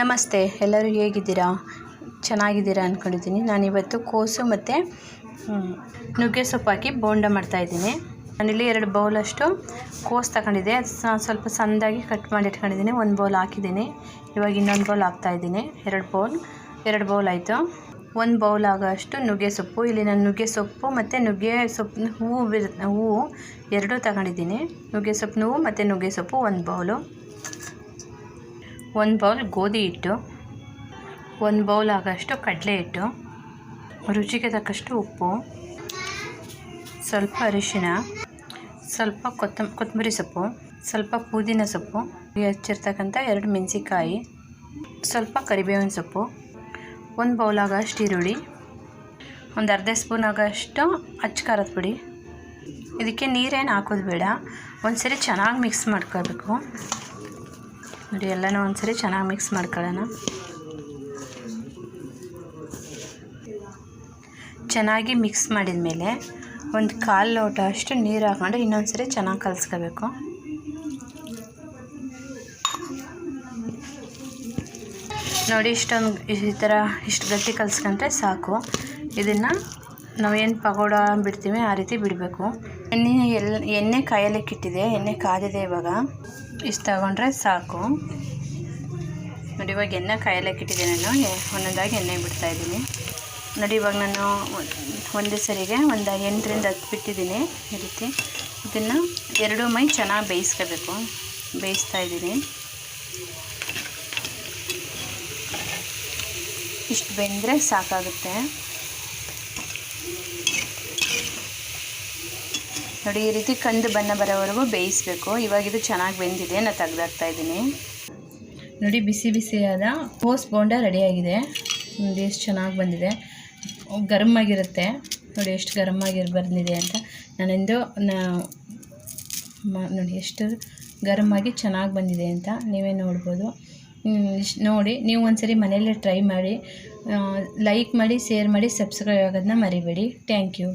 ನಮಸ್ತೆ, ಎಲ್ಲರೂ ಹೇಗಿದ್ದೀರಾ? ಚೆನ್ನಾಗಿದ್ದೀರಾ ಅಂದ್ಕೊಂಡಿದ್ದೀನಿ ನಾನಿವತ್ತು ಕೋಸು ಮತ್ತು ನುಗ್ಗೆ ಸೊಪ್ಪು ಹಾಕಿ ಬೋಂಡ ಮಾಡ್ತಾಯಿದ್ದೀನಿ ನಾನಿಲ್ಲಿ ಎರಡು ಬೌಲಷ್ಟು ಕೋಸು ತಗೊಂಡಿದ್ದೆ. ಅದು ಸ್ವಲ್ಪ ಸಣ್ಣದಾಗಿ ಕಟ್ ಮಾಡಿ ಇಟ್ಕೊಂಡಿದ್ದೀನಿ. ಒಂದು ಬೌಲ್ ಹಾಕಿದ್ದೀನಿ. ಇವಾಗ ಇನ್ನೊಂದು ಬೌಲ್ ಹಾಕ್ತಾಯಿದ್ದೀನಿ ಎರಡು ಬೌಲ್ ಎರಡು ಬೌಲ್ ಆಯಿತು. ಒಂದು ಬೌಲ್ ಆಗೋಷ್ಟು ನುಗ್ಗೆ ಸೊಪ್ಪು. ಇಲ್ಲಿ ನಾನು ನುಗ್ಗೆ ಸೊಪ್ಪು ಮತ್ತು ನುಗ್ಗೆ ಸೊಪ್ಪು, ಹೂವು ಹೂವು ಎರಡೂ ತಗೊಂಡಿದ್ದೀನಿ. ನುಗ್ಗೆ ಸೊಪ್ಪು, ಹೂವು ಮತ್ತು ನುಗ್ಗೆ ಸೊಪ್ಪು ಒಂದು ಬೌಲು ಒಂದು ಬೌಲ್ ಗೋಧಿ ಹಿಟ್ಟು, ಒಂದು ಬೌಲ್ ಆಗೋಷ್ಟು ಕಡಲೆ ಹಿಟ್ಟು, ರುಚಿಗೆ ತಕ್ಕಷ್ಟು ಉಪ್ಪು, ಸ್ವಲ್ಪ ಅರಿಶಿನ ಸ್ವಲ್ಪ ಕೊತ್ತಂ, ಕೊತ್ತಂಬರಿ ಸೊಪ್ಪು, ಸ್ವಲ್ಪ ಪುದೀನ ಸೊಪ್ಪು ಹೆಚ್ಚಿರ್ತಕ್ಕಂಥ ಎರಡು ಮೆಣಸಿಕಾಯಿ ಸ್ವಲ್ಪ ಕರಿಬೇವಿನ ಸೊಪ್ಪು, ಒಂದು ಬೌಲ್ ಆಗೋಷ್ಟು ಈರುಳ್ಳಿ, ಒಂದು ಅರ್ಧ ಸ್ಪೂನ್ ಆಗೋಷ್ಟು ಅಚ್ಚ ಪುಡಿ. ಇದಕ್ಕೆ ನೀರೇನು ಹಾಕೋದು ಬೇಡ ಒಂದು ಸರಿ ಚೆನ್ನಾಗಿ ಮಿಕ್ಸ್ ಮಾಡ್ಕೋಬೇಕು ನೋಡಿ, ಎಲ್ಲನೂ ಒಂದ್ಸರಿ ಚೆನ್ನಾಗಿ ಮಿಕ್ಸ್ ಮಾಡ್ಕೊಳ್ಳೋಣ. ಚೆನ್ನಾಗಿ ಮಿಕ್ಸ್ ಮಾಡಿದ ಮೇಲೆ ಒಂದು ಕಾಲು ಲೋಟ ಅಷ್ಟು ನೀರು ಹಾಕ್ಕೊಂಡು ಇನ್ನೊಂದು ಸರಿ ಚೆನ್ನಾಗಿ ಕಲಿಸ್ಕೋಬೇಕು. ನೋಡಿ, ಇಷ್ಟೊಂದು ಈ ಥರ ಇಷ್ಟು ಗಟ್ಟಿ ಕಲಿಸ್ಕೊಂಡ್ರೆ ಸಾಕು. ಇದನ್ನು ನಾವೇನು ಪಗೋಡ ಬಿಡ್ತೀವಿ ಆ ರೀತಿ ಬಿಡಬೇಕು. ಎಣ್ಣೆ ಎಲ್ಲ ಎಣ್ಣೆ ಕಾಯಲಿಕ್ಕಿಟ್ಟಿದೆ ಎಣ್ಣೆ ಕಾದಿದೆ ಇವಾಗ. ಇಷ್ಟು ತಗೊಂಡ್ರೆ ಸಾಕು. ನೋಡಿ, ಇವಾಗ ಎಣ್ಣೆ ಕಾಯಲಿಕ್ಕೆ ಇಟ್ಟಿದ್ದೀನಿ ನಾನು. ಒಂದೊಂದಾಗಿ ಎಣ್ಣೆ ಬಿಡ್ತಾಯಿದ್ದೀನಿ ನೋಡಿ, ಇವಾಗ ನಾನು ಒಂದೇ ಸರಿಗೆ ಒಂದು ಎಂಟರಿಂದ ಹತ್ತು ಬಿಟ್ಟಿದ್ದೀನಿ ಈ ರೀತಿ. ಇದನ್ನು ಎರಡು ಮೈ ಚೆನ್ನಾಗಿ ಬೇಯಿಸ್ಕೋಬೇಕು. ಬೇಯಿಸ್ತಾ ಇದ್ದೀನಿ. ಇಷ್ಟು ಬೆಂದರೆ ಸಾಕಾಗುತ್ತೆ. ನೋಡಿ, ಈ ರೀತಿ ಕಂದು ಬಣ್ಣ ಬರೋವರೆಗೂ ಬೇಯಿಸಬೇಕು. ಇವಾಗ ಇದು ಚೆನ್ನಾಗಿ ಬೆಂದಿದೆ ನಾನು ತೆಗ್ದಾಕ್ತಾ ಇದ್ದೀನಿ. ನೋಡಿ, ಬಿಸಿ ಬಿಸಿಯಾದ ಕೋಸ್ ಬೋಂಡ ರೆಡಿಯಾಗಿದೆ. ನೋಡಿ, ಎಷ್ಟು ಚೆನ್ನಾಗಿ ಬಂದಿದೆ. ಗರಮ್ ಆಗಿರುತ್ತೆ. ನೋಡಿ, ಎಷ್ಟು ಗರಮ್ ಆಗಿರ್, ಬಂದಿದೆ ಅಂತ. ನಾನೆಂದು ನೋಡಿ, ಎಷ್ಟು ಗರಮ್ ಆಗಿ ಚೆನ್ನಾಗಿ ಬಂದಿದೆ ಅಂತ ನೀವೇ ನೋಡ್ಬೋದು. ನೋಡಿ, ನೀವು ಒಂದ್ಸರಿ ಮನೆಯಲ್ಲೇ ಟ್ರೈ ಮಾಡಿ ಲೈಕ್ ಮಾಡಿ, ಶೇರ್ ಮಾಡಿ, ಸಬ್ಸ್ಕ್ರೈಬ್ ಆಗೋದನ್ನ ಮರಿಬೇಡಿ. Thank you.